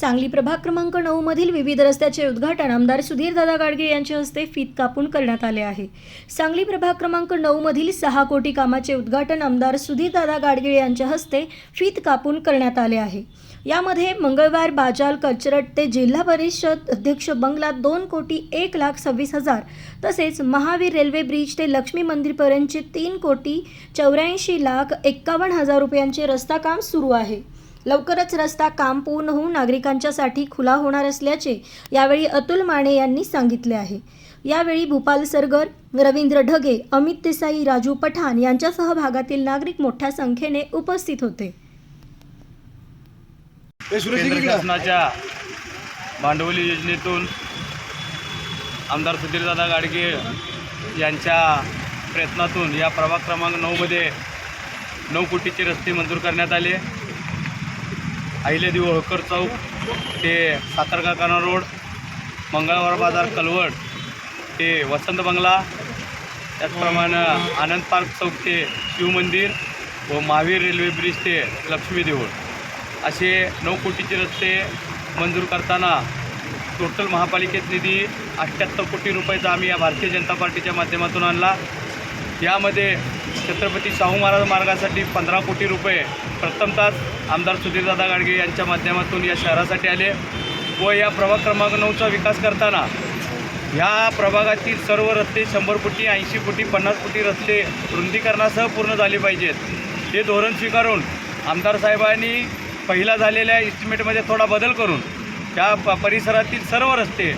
सांगली प्रभाग क्रमांक नऊ मधील विविध रस्त्याचे उद्घाटन आमदार सुधीरदादा गाडगे यांच्या हस्ते फीत कापून करण्यात आले आहे. सांगली प्रभाग क्रमांक नऊ मधील सहा कोटी कामाचे उद्घाटन आमदार सुधीरदादा गाडगे यांच्या हस्ते फीत कापून करण्यात आले आहे. यामध्ये मंगळवार बाजाल कचरट ते जिल्हा परिषद अध्यक्ष बंगला दोन कोटी एक लाख सव्वीस हजार तसेच महावीर रेल्वे ब्रिज ते लक्ष्मी मंदिरपर्यंतचे तीन कोटी चौऱ्याऐंशी लाख एक्कावन्न हजार रुपयांचे रस्ता काम सुरू आहे. लवकरच रस्ता काम पूर्ण होऊन नागरिकांच्यासाठी खुला होणार असल्याचे यावेळी अतुल माने यांनी सांगितले आहे. यावेळी भूपाल सरगर रवींद्र ढगे अमित देसाई राजू पठाण यांच्यासह भागातील नागरिक मोठ्या संख्येने उपस्थित होते. केंद्र. शासनाच्या भांडवली योजनेतून आमदार सुधीरदादा गाडगे यांच्या प्रयत्नातून या प्रभाग क्रमांक नऊमध्ये नऊ कोटीचे रस्ते मंजूर करण्यात आले. अहिल्यादेवी होळकर चौक ते सातारकारखाना रोड मंगळवार बाजार कलवड ते वसंत बंगला त्याचप्रमाणे आनंद पार्क चौक ते शिवमंदिर व महावीर रेल्वे ब्रिज ते लक्ष्मी देऊळ. असे नऊ कोटीचे रस्ते मंजूर करताना टोटल महापालिकेत निधी अठ्ठ्याहत्तर कोटी रुपयाचा आम्ही या भारतीय जनता पार्टीच्या माध्यमातून आणला. यामध्ये छत्रपती शाहू महाराज मार्गासाठी पंधरा कोटी रुपये प्रथमतः आमदार सुधीरदादा गाडगे यांच्या माध्यमातून या शहरासाठी आले व या प्रभाग क्रमांक नऊचा विकास करताना ह्या प्रभागातील सर्व रस्ते शंभर फुटी ऐंशी फुटी पन्नास फुटी रस्ते रुंदीकरणासह पूर्ण झाले पाहिजेत. हे धोरण स्वीकारून आमदार साहेबांनी पहिला झालेल्या इस्टिमेटमध्ये थोडा बदल करून त्या प परिसरातील सर्व रस्ते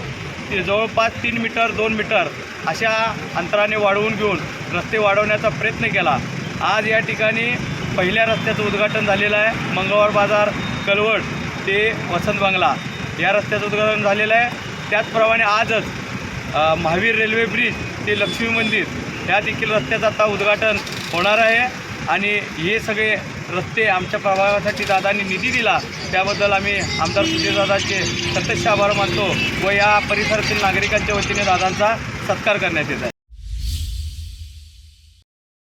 ते जवळपास तीन मीटर दोन मीटर अशा अंतराने वाढवून घेऊन रस्ते वाढवण्याचा प्रयत्न केला. आज या ठिकाणी पहिल्या रस्त्याचं उद्घाटन झालेलं आहे. मंगळवार बाजार कलवड ते वसंत बंगला या रस्त्याचं उद्घाटन झालेलं आहे. त्याचप्रमाणे आजच महावीर रेल्वे ब्रिज ते लक्ष्मी मंदिर या देखील रस्त्याचं आता उद्घाटन होणार आहे. आणि हे सगळे रस्ते आमच्या प्रभागासाठी दादांनी निधी दिला. त्याबद्दल आम्ही आमदार सुधीरदादाचे सतत आभार मानतो व या परिसरातील नागरिकांच्या वतीने दादांचा सत्कार करण्यात येत आहे.